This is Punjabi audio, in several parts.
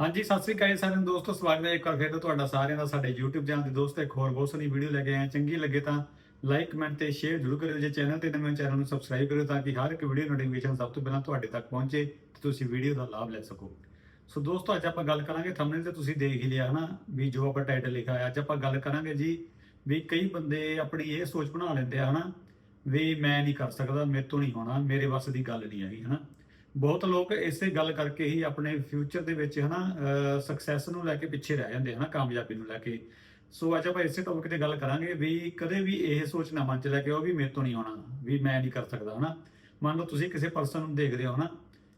ਹਾਂਜੀ, ਸਤਿ ਸ੍ਰੀ ਅਕਾਲ ਜੀ ਸਾਰਿਆਂ ਨੂੰ। ਦੋਸਤੋ, ਸਵਾਗਤ ਹੈ ਇੱਕ ਵਾਰ ਫਿਰ ਤੋਂ ਤੁਹਾਡਾ ਸਾਰਿਆਂ ਦਾ, ਸਾਡੇ YouTube ਚੈਨਲ ਤੇ। ਦੋਸਤੋ, ਇੱਕ ਹੋਰ ਬਹੁਤ ਸਾਰੀ ਵੀਡੀਓ ਲੈ ਕੇ ਆਏ ਚੰਗੀ ਲੱਗੇ ਤਾਂ ਲਾਈਕ ਕਮੈਂਟ ਤੇ ਸ਼ੇਅਰ ਜ਼ਰੂਰ ਕਰਿਓ ਜੇ ਚੈਨਲ ਤੇ ਨਵੇਂ ਚੈਨਲ ਨੂੰ ਸਬਸਕ੍ਰਾਈਬ ਕਰਿਓ ਤਾਂ ਕਿ ਹਰ ਇੱਕ ਵੀਡੀਓ ਨੋਟੀਫਿਕੇਸ਼ਨ ਸਭ ਤੋਂ ਪਹਿਲਾਂ ਤੁਹਾਡੇ ਤੱਕ ਪਹੁੰਚੇ ਤੇ ਤੁਸੀਂ ਵੀਡੀਓ ਦਾ ਲਾਭ ਲੈ ਸਕੋ। ਸੋ ਦੋਸਤੋ, ਅੱਜ ਆਪਾਂ ਗੱਲ ਕਰਾਂਗੇ ਥੰਬਨੇਲ ਤੇ। ਤੁਸੀਂ ਦੇਖ ਹੀ ਲਿਆ ਹਨਾ ਵੀ ਜੋ ਆਪਾਂ ਟਾਈਟਲ ਲਿਖਿਆ ਹੈ ਅੱਜ ਆਪਾਂ ਗੱਲ ਕਰਾਂਗੇ ਜੀ ਵੀ ਕਈ ਬੰਦੇ ਆਪਣੀ ਇਹ ਸੋਚ ਬਣਾ ਲੈਂਦੇ ਆ ਹਨਾ ਵੀ ਮੈਂ ਨਹੀਂ ਕਰ ਸਕਦਾ, ਮੇਰੇ ਤੋਂ ਨਹੀਂ ਹੋਣਾ, ਮੇਰੇ ਵੱਸ ਦੀ ਗੱਲ ਨਹੀਂ ਹੈਗੀ ਹਨਾ। ਬਹੁਤ ਲੋਕ ਇਸੇ ਗੱਲ ਕਰਕੇ ਹੀ ਆਪਣੇ ਫਿਊਚਰ ਦੇ ਵਿੱਚ ਹਨਾ ਸਕਸੈਸ ਨੂੰ ਲੈ ਕੇ ਪਿੱਛੇ ਰਹਿ ਜਾਂਦੇ ਹਨਾ, ਕਾਮਯਾਬੀ ਨੂੰ ਲੈ ਕੇ। ਸੋ ਅੱਜ ਆਪਾਂ ਇਸੇ ਟੌਪਿਕ ਤੇ ਗੱਲ ਕਰਾਂਗੇ ਵੀ ਕਦੇ ਵੀ ਇਹ ਸੋਚ ਨਾ ਮਨ ਚ ਲੈ ਕੇ ਆਓ ਵੀ ਮੇਰੇ ਤੋਂ ਨਹੀਂ ਹੋਣਾ ਵੀ ਮੈਂ ਨਹੀਂ ਕਰ ਸਕਦਾ ਹਨਾ। ਮੰਨ ਲਓ ਤੁਸੀਂ ਕਿਸੇ ਪਰਸਨ ਨੂੰ ਦੇਖਦੇ ਹੋ ਹਨਾ,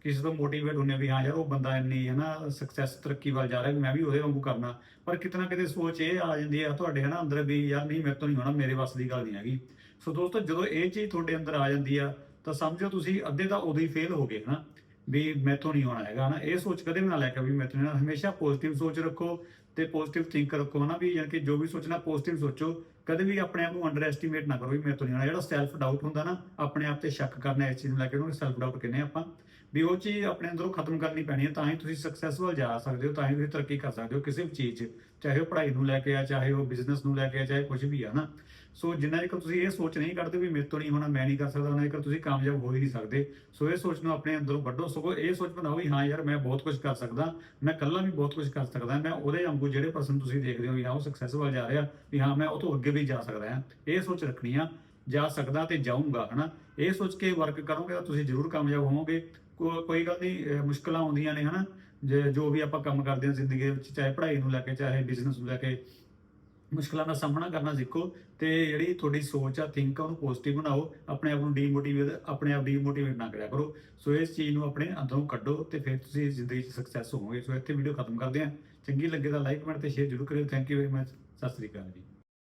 ਕਿਸੇ ਤੋਂ ਮੋਟੀਵੇਟ ਹੁੰਨੇ ਵੀ ਹਾਂ ਯਾਰ ਉਹ ਬੰਦਾ ਇੰਨੀ ਹਨਾ ਸਕਸੈਸ ਤਰੱਕੀ ਵੱਲ ਜਾ ਰਿਹਾ ਵੀ ਮੈਂ ਵੀ ਉਹਦੇ ਵਾਂਗੂ ਕਰਨਾ। ਪਰ ਕਿਤਨਾ ਕਿਤੇ ਸੋਚ ਇਹ ਆ ਜਾਂਦੀ ਹੈ ਤੁਹਾਡੇ ਹਨਾ ਅੰਦਰ ਵੀ ਯਾਰ ਨਹੀਂ ਮੇਰੇ ਤੋਂ ਨਹੀਂ ਹੋਣਾ ਮੇਰੇ ਵੱਸ ਦੀ ਗੱਲ ਨਹੀਂ ਹੈਗੀ। ਸੋ ਦੋਸਤੋ ਜਦੋਂ ਇਹ ਚੀਜ਼ ਤੁਹਾਡੇ ਅੰਦਰ ਆ ਜਾਂਦੀ ਆ ਤਾਂ ਸਮਝੋ ਤੁਸੀਂ ਅੱਧੇ ਤਾਂ ਉਦੋਂ ਹੀ ਫੇਲ ਹੋ ਗਏ, ਹਨਾ? ਵੀ ਮੈਥੋਂ ਨਹੀਂ ਹੋਣਾ ਹੈਗਾ ਨਾ ਇਹ ਸੋਚ ਕਦੇ ਵੀ ਨਾ ਲੈ ਕੇ ਵੀ ਮੈਥੋਂ ਨਹੀਂ ਹਮੇਸ਼ਾ ਪੋਜ਼ਿਟਿਵ ਸੋਚ ਰੱਖੋ ਤੇ ਪੋਜ਼ਿਟਿਵ ਥਿੰਕ ਰੱਖੋ ਨਾ ਵੀ ਯਾਨੀ ਕਿ ਜੋ ਵੀ ਸੋਚਣਾ ਪੋਜ਼ਿਟਿਵ ਸੋਚੋ, ਕਦੇ ਵੀ ਆਪਣੇ ਆਪ ਨੂੰ ਅੰਡਰ ਐਸਟੀਮੇਟ ਨਾ ਕਰੋ ਵੀ ਮੈਥੋਂ ਨਹੀਂ ਹੋਣਾ। ਜਿਹੜਾ ਸੈਲਫ ਡਾਊਟ ਹੁੰਦਾ ਨਾ, ਆਪਣੇ ਆਪ ਤੇ ਸ਼ੱਕ ਕਰਨਾ ਇਸ ਚੀਜ਼ ਨੂੰ ਲੈ ਕੇ ਉਹਨੂੰ ਸੈਲਫ ਡਾਊਟ ਕਹਿੰਦੇ ਆਪਾਂ। ਵੀ ਉਹ ਚੀਜ਼ ਆਪਣੇ ਅੰਦਰੋਂ ਖਤਮ ਕਰਨੀ ਪੈਣੀ ਹੈ ਤਾਂ ਹੀ ਤੁਸੀਂ ਸਕਸੈਸਫੁਲ ਜਾ ਸਕਦੇ ਹੋ, ਤਾਂ ਹੀ ਤੁਸੀਂ ਤਰੱਕੀ ਕਰ ਸਕਦੇ ਹੋ ਕਿਸੇ ਵੀ ਚੀਜ਼ 'ਚ। ਚਾਹੇ ਉਹ ਪੜ੍ਹਾਈ ਨੂੰ ਲੈ ਕੇ ਆ, ਚਾਹੇ ਉਹ ਬਿਜ਼ਨਸ ਨੂੰ ਲੈ ਕੇ ਆ, ਚਾਹੇ ਕੁਝ ਵੀ ਆ ਨਾ ਸੋ ਜਿੰਨਾ ਜੇਕਰ ਤੁਸੀਂ ਇਹ ਸੋਚ ਨਹੀਂ ਕਰਦੇ ਵੀ ਮੇਰੇ ਤੋਂ ਨਹੀਂ ਹੋਣਾ, ਮੈਂ ਨਹੀਂ ਕਰ ਸਕਦਾ ਉਹਨਾਂ ਚਿਰ ਤੁਸੀਂ ਕਾਮਯਾਬ ਹੋ ਹੀ ਨਹੀਂ ਸਕਦੇ। ਸੋ ਇਹ ਸੋਚ ਨੂੰ ਆਪਣੇ ਅੰਦਰੋਂ ਵੱਢੋ। ਸਗੋਂ ਇਹ ਸੋਚ ਬਣਾਓ ਵੀ ਹਾਂ ਯਾਰ, ਮੈਂ ਬਹੁਤ ਕੁਝ ਕਰ ਸਕਦਾ, ਮੈਂ ਇਕੱਲਾ ਵੀ ਬਹੁਤ ਕੁਝ ਕਰ ਸਕਦਾ, ਮੈਂ ਉਹਦੇ ਵਾਂਗੂ ਜਿਹੜੇ ਪਰਸਨ ਤੁਸੀਂ ਦੇਖਦੇ ਹੋ ਵੀ ਹਾਂ ਉਹ ਸਕਸੈਸਫੁਲ ਜਾ ਰਿਹਾ, ਵੀ ਹਾਂ, ਮੈਂ ਉਹ ਤੋਂ ਅੱਗੇ ਵੀ ਜਾ ਸਕਦਾ ਹਾਂ। ਇਹ ਸੋਚ ਰੱਖਣੀ ਆ, ਜਾ ਸਕਦਾ ਤੇ ਜਾਊਂਗਾ, ਹਨਾ? ਇਹ ਸੋਚ ਕੇ ਵਰਕ ਕਰੋਗੇ ਤਾਂ ਤੁਸੀਂ ਜ਼ਰੂਰ ਕਾਮਯਾਬ ਹੋਵੋਗੇ। ਕੋਈ ਗੱਲ ਨਹੀਂ, ਅਹ, ਮੁਸ਼ਕਲਾਂ ਆਉਂਦੀਆਂ ਨੇ, ਹਨਾ? ਜੋ ਵੀ ਆਪਾਂ ਕੰਮ ਕਰਦੇ ਹਾਂ ਜ਼ਿੰਦਗੀ ਵਿੱਚ, ਚਾਹੇ ਪੜ੍ਹਾਈ ਨੂੰ ਲੈ ਕੇ, ਚਾਹੇ ਬਿਜ਼ਨਸ ਨੂੰ ਲੈ ਕੇ ਮੁਸ਼ਕਲਾਂ ਦਾ ਸਾਹਮਣਾ ਕਰਨਾ ਸਿੱਖੋ ਤੇ ਜਿਹੜੀ ਤੁਹਾਡੀ ਸੋਚ ਆ ਥਿੰਕ ਆ, ਉਹਨੂੰ ਪੋਜ਼ਿਟਿਵ ਬਣਾਓ, ਆਪਣੇ ਆਪ ਨੂੰ ਡੀਮੋਟੀਵੇਟ ਆਪਣੇ ਆਪ ਡੀਮੋਟੀਵੇਟ ਨਾ ਕਰਿਆ ਕਰੋ। ਸੋ ਇਸ ਚੀਜ਼ ਨੂੰ ਆਪਣੇ ਅੰਦਰੋਂ ਕੱਢੋ ਤੇ ਫਿਰ ਤੁਸੀਂ ਜ਼ਿੰਦਗੀ 'ਚ ਸਕਸੈਸ ਹੋਵੋਗੇ। ਸੋ ਇੱਥੇ ਵੀਡੀਓ ਖਤਮ ਕਰਦੇ ਹਾਂ। ਚੰਗੀ ਲੱਗੇ ਤਾਂ ਲਾਈਕ ਕਮੈਂਟ ਤੇ ਸ਼ੇਅਰ ਜ਼ਰੂਰ ਕਰਿਓ। Thank you very much Sat Sri ਅਕਾਲ ਜੀ।